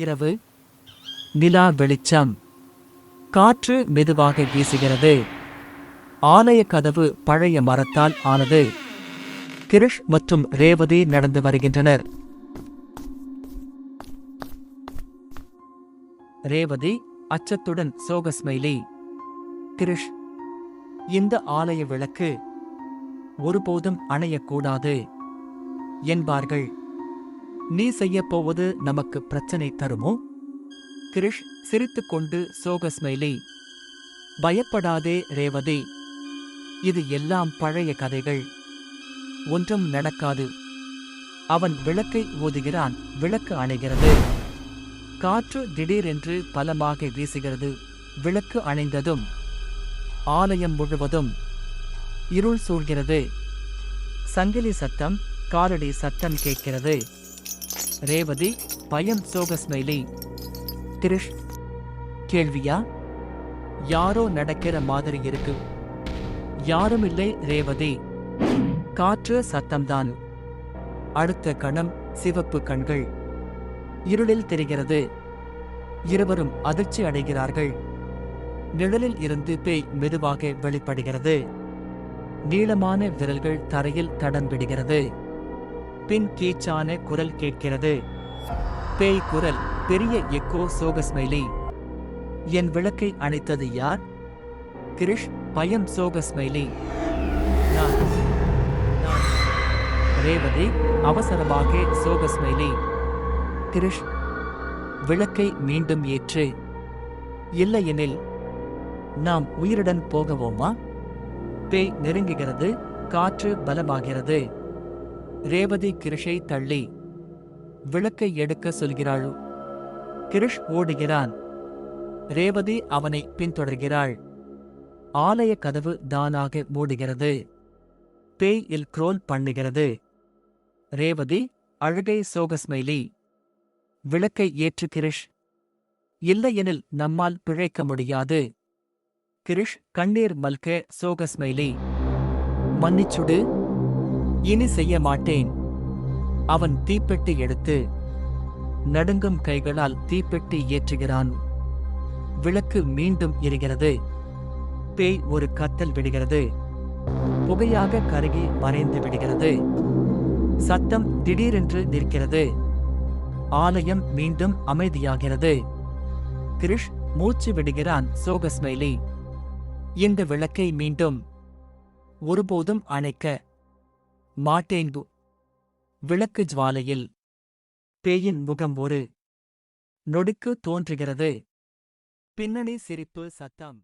இரவு. நிலா வெளிச்சம். காற்று மெதுவாக வீசுகிறது. ஆலய கதவு பழைய மரத்தால் ஆனது. கிரிஷ் மற்றும் ரேவதி நடந்து வருகின்றனர். ரேவதி அச்சத்துடன் சோகஸ்மைலி. கிரிஷ் இந்த ஆலய விளக்கு ஒருபோதும் அணையக்கூடாது என்பார்கள். நீ செய்யப்போவது நமக்கு பிரச்சனை தருமோ? கிரிஷ் சிரித்துக்கொண்டு சோகஸ்மைலி பயப்படாதே ரேவதி இது எல்லாம் பழைய கதைகள். ஒன்றும் நடக்காது. அவன் விளக்கை ஊதுகிறான் விளக்கு அணைகிறது. காற்று திடீரென்று பலமாக வீசுகிறது. விளக்கு அணைந்ததும் ஆலயம் முழுவதும் இருள் சூழ்கிறது. சங்கிலி சத்தம் காலடி சத்தம் கேட்கிறது. ரேவதி பயம் சோக ஸ்மைலி. திருஷ் கேள்வியா? யாரோ நடக்கிற மாதிரி இருக்கு. யாரும் இல்லை ரேவதி. காற்று சத்தம்தான். அடுத்த கணம் சிவப்பு கண்கள். இருளில் தெரிகிறது. இருவரும் அதிர்ச்சி அடைகிறார்கள். நிழலில் இருந்து பேய் மெதுவாக வெளிப்படுகிறது. நீளமான விரல்கள் தரையில் தடம் விடுகிறது பின் கீச்சான குரல் கேட்கிறது. பேய் குரல் பெரிய எக்கோ சோகஸ்மைலி என் விளக்கை அணைத்தது யார்? கிரிஷ் பயம் சோகஸ்மைலி நான் நான். ரேவதி அவசரமாக சோகஸ்மைலி கிரிஷ் விளக்கை மீண்டும் ஏற்று. இல்லையெனில் நாம் உயிருடன் போகவோமா? பேய் நெருங்குகிறது காற்று பலமாகிறது. ரேவதி கிரிஷை தள்ளி விளக்கை எடுக்க சொல்கிறாள். கிரிஷ் ஓடுகிறான். ரேவதி அவனை பின்தொடர்கிறாள். ஆலய கதவு தானாக மூடுகிறது. பேய் இல் குரோல் பண்ணுகிறது. ரேவதி அழகை சோகஸ்மைலி விளக்கை ஏற்று கிரிஷ். இல்லையெனில் நம்மால் பிழைக்க முடியாது. கிரிஷ் கண்ணீர் மல்க சோகஸ்மைலி மன்னிச்சுடு. இனி செய்ய மாட்டேன். அவன் தீப்பெட்டி எடுத்து நடுங்கும் கைகளால் தீப்பெட்டி ஏற்றுகிறான். விளக்கு மீண்டும் எரிகிறது. பேய் ஒரு கத்தல் விடுகிறது. புகையாக கருகி மறைந்து விடுகிறது. சத்தம் திடீரென்று நிற்கிறது. ஆலயம் மீண்டும் அமைதியாகிறது. கிரிஷ் மூச்சு விடுகிறான் சோகஸ்மைலி. இந்த விளக்கை மீண்டும் ஒருபோதும் அணைக்க மாட்டேங்கு விளக்கு ஜுவாலையில் பேயின் முகம் ஒரு நொடிக்கு தோன்றுகிறது. பின்னணி சிரிப்பு சத்தம்.